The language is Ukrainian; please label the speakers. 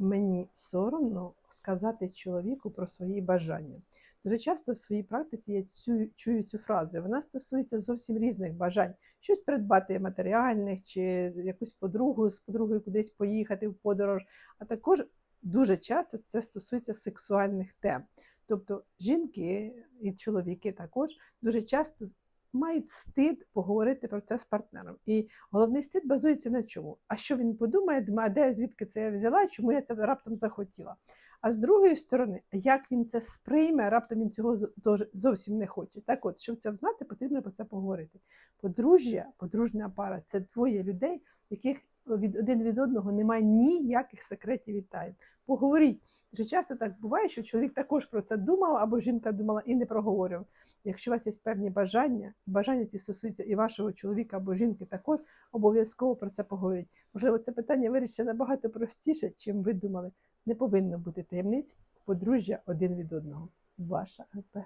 Speaker 1: мені соромно сказати чоловіку про свої бажання. Дуже часто в своїй практиці я цю, чую цю фразу. Вона стосується зовсім різних бажань. Щось придбати матеріальних, чи якусь подругу з подругою кудись поїхати в подорож. А також дуже часто це стосується сексуальних тем. Тобто жінки і чоловіки також дуже часто мають стид поговорити про це з партнером. І головний стид базується на чому? А що він подумає, думає, де звідки це я взяла, чому я це раптом захотіла. А з другої сторони, як він це сприйме, раптом він цього зовсім не хоче. Так от, щоб це знати, потрібно про це поговорити. Подружжя, подружня пара це двоє людей, яких від один від одного немає ніяких секретів і тайн. Поговоріть. Дуже часто так буває, що чоловік також про це думав, або жінка думала і не проговорював. Якщо у вас є певні бажання, бажання ці стосуються і вашого чоловіка або жінки, також обов'язково про це поговоріть. Можливо, це питання вирішиться набагато простіше, чим ви думали. Не повинно бути таємниць подружжя один від одного. Ваша РП.